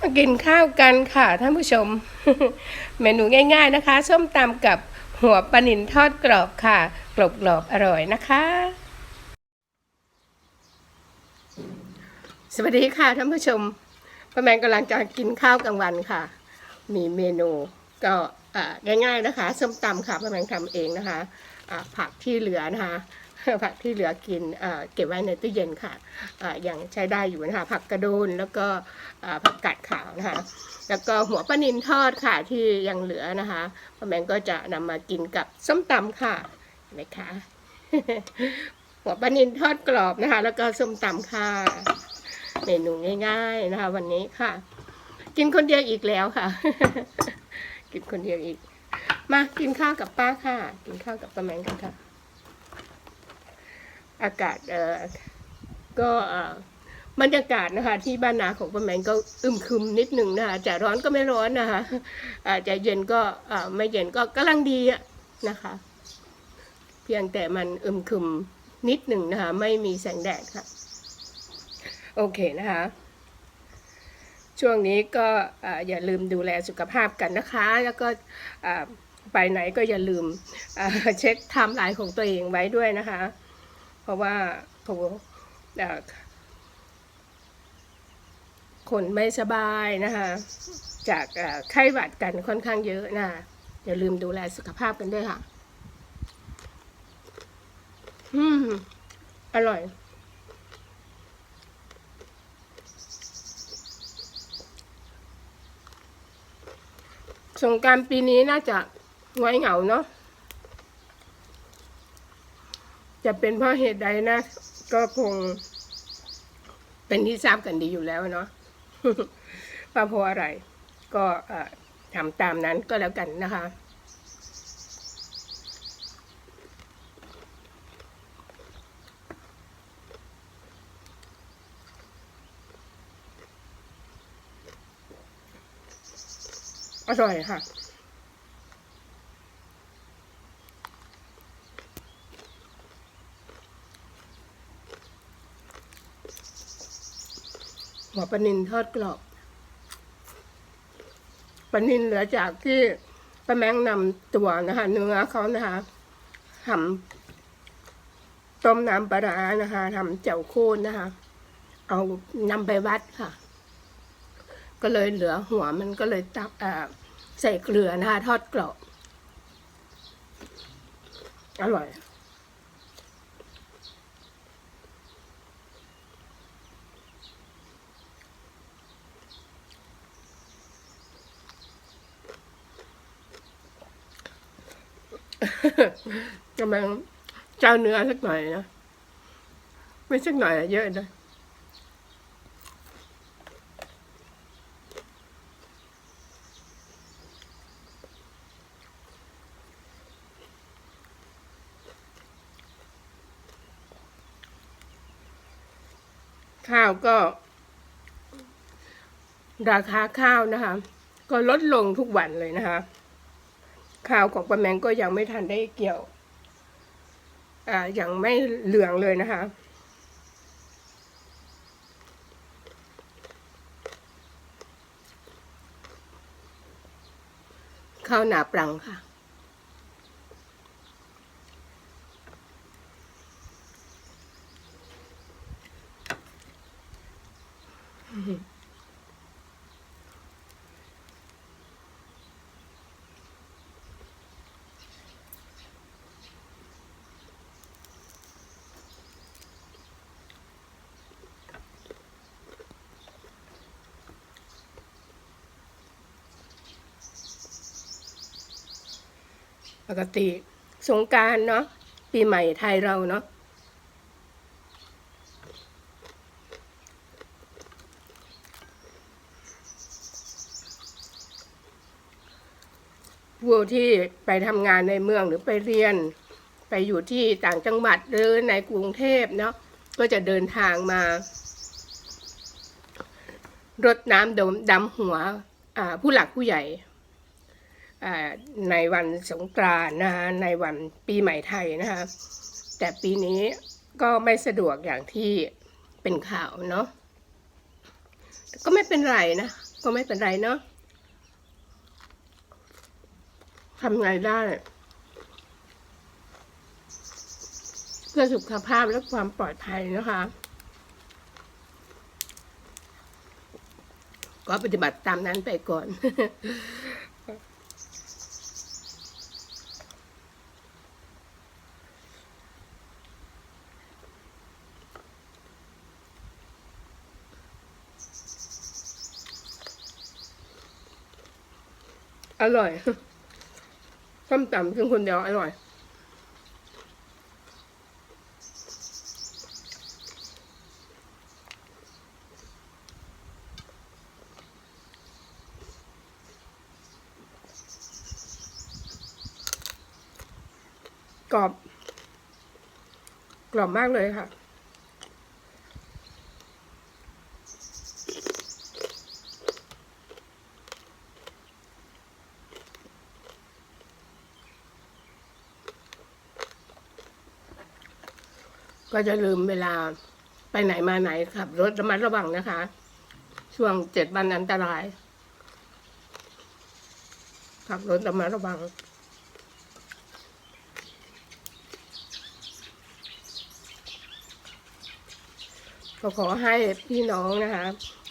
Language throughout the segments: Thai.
มากินข้าวกันค่ะท่านผู้ชม เมนูง่าย ๆนะคะ ส้มตำกับหัวปลานิลทอดกรอบค่ะกรอบกรอบๆอร่อยนะคะ สวัสดีค่ะท่านผู้ชมป้าแมนกำลังจะกินข้าวกลางวันค่ะ มีเมนูก็อ่าง่ายๆนะคะ ส้มตำค่ะป้าแมนทำเองนะคะ ผักที่เหลือนะคะ ผักที่เหลือกินเก็บไว้ในตู้เย็นค่ะอ่ายังใช้ได้อยู่นะคะผักกระโดนแล้วก็ผักกาดขาวนะคะแล้วก็หัวปลานิลทอดค่ะที่ยังเหลือนะคะป้าแมงก็จะนำมากินกับส้มตำค่ะเห็นไหมคะหัวปลานิลทอดกรอบนะคะ แล้วก็ส้มตำค่ะเมนูง่าย ๆนะคะ วันนี้ค่ะ กินคนเดียวอีกแล้วค่ะ กินคนเดียวอีก มากินข้าวกับป้าค่ะ กินข้าวกับป้าแมงกันค่ะ อากาศเออก็เออบรรยากาศนะคะ ที่บ้านนาของป้าแมงก็อึมครึมนิดหนึ่งนะคะจะร้อนก็ไม่ร้อนนะคะอาจจะเย็นก็อ่าไม่เย็นก็กำลังดีอะนะคะ เพียงแต่มันอึมครึมนิดหนึ่งนะคะ ไม่มีแสงแดดค่ะ โอเคนะคะ ช่วงนี้ก็ออย่าลืมดูแลสุขภาพกันนะคะ แล้วก็ไปไหนก็อย่าลืมเช็คไทม์ไลน์ของตัวเองไว้ด้วยนะคะ ราะว่าโถเอ่อคนไม่สบายนะคะ จากไข้หวัดกันค่อนข้างเยอะนะอย่าลืมดูแลสุขภาพกันด้วยค่ะ อืม อร่อย สงกรารปีนี้น่าจะง้อยเหงาเนาะ จะเป็นเพราะเหตุใดนะ ก็คง เป็นที่ทราบกันดีอยู่แล้วเนาะว่าเพราะอะไร ก็ทำตามนั้นก็แล้วกันนะคะอร่อยค่ะ หัวปลานิลทอดกรอบปลานิลเหลือจากที่ป้าแมงนำตัวนะคะ เนื้อเขานะคะทำต้มน้ำปลานะคะทำแจ่วโคนนะคะ เอานำไปวัดค่ะ ก็เลยเหลือหัวมันก็เลยตักใส่เกลือนะคะ ทอดกรอบอร่อย กำลังเจ้าเนื้อสักหน่อยนะ ไม่สักหน่อยเยอะนะข้าวก็ ราคาข้าวนะคะ ก็ลดลงทุกวันเลยนะคะ ข้าวของป้าแมงก็ยังไม่ทันได้เกี่ยว อ่ายังไม่เหลืองเลยนะคะข้าวหนาปรังค่ะ ปกติสงการเนาะปีใหม่ไทยเราเนาะผู้ที่ไปทำงานในเมืองหรือไปเรียน ไปอยู่ที่ต่างจังหวัดหรือในกรุงเทพเนาะก็จะเดินทางมารดน้ำดมดำหัวผู้หลักผู้ใหญ่ ในวันสงกรานต์นะคะในวันปีใหม่ไทยนะคะแต่ปีนี้ก็ไม่สะดวกอย่างที่เป็นข่าวเนาะก็ไม่เป็นไรนะ ก็ไม่เป็นไรเนาะทำไงได้ เพื่อสุขภาพและความปลอดภัยนะคะ ก็ปฏิบัติตามนั้นไปก่อน อร่อยส้มตำกินคนเดียวอร่อยกรอบ กรอบมากเลยค่ะ ก็จะลืมเวลาไปไหนมาไหนขับรถระมัดระวังนะคะ ช่วงเจ็ดวันอันตราย ขับรถระมัดระวัง ก็ขอให้พี่น้องนะคะ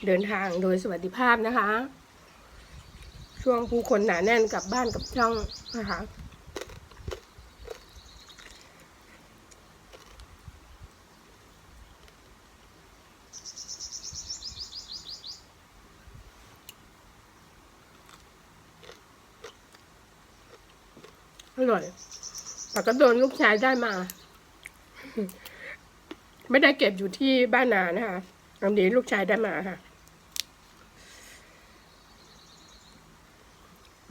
เดินทางโดยสวัสดิภาพนะคะ ช่วงผู้คนหนาแน่นกลับบ้านกับช่องนะคะ อร่อย แต่ก็โดนลูกชายได้มา ไม่ได้เก็บอยู่ที่บ้านนานะคะอันนี้ลูกชายได้มาค่ะ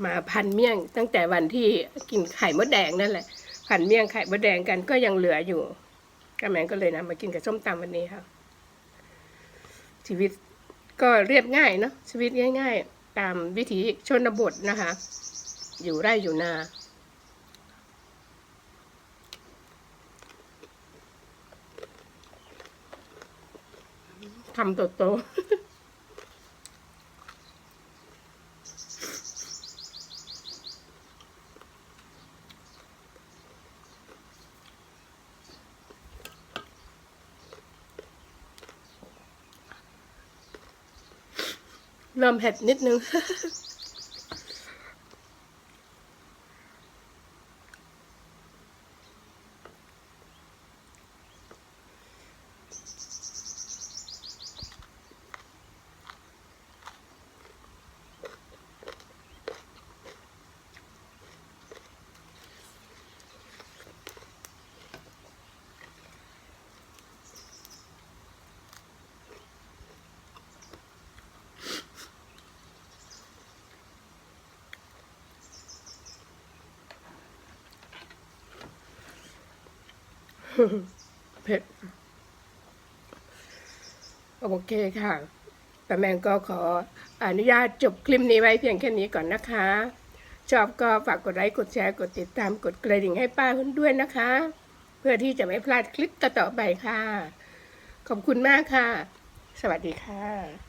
มาพันเมี่ยงตั้งแต่วันที่กินไข่มดแดงนั่นแหละ พันเมี่ยงไข่มดแดงกันก็ยังเหลืออยู่ก็แมงก็เลยนะมากินกับส้มตำวันนี้ค่ะ ชีวิตก็เรียบง่ายเนาะชีวิตง่าย ๆ ตามวิถีชนบทนะคะ อยู่ไร่อยู่นา ทำโตโตเริ่มเผ็ดนิดนึง เผ็ด โอเคค่ะแต่แมงก็ขออนุญาตจบคลิปนี้ไว้เพียงแค่นี้ก่อนนะคะ ชอบก็ฝากกดไลค์กดแชร์กดติดตามกดกระดิ่งให้ป้าเพื่อนด้วยนะคะ เพื่อที่จะไม่พลาดคลิปต่อๆไปค่ะ ขอบคุณมากค่ะ สวัสดีค่ะ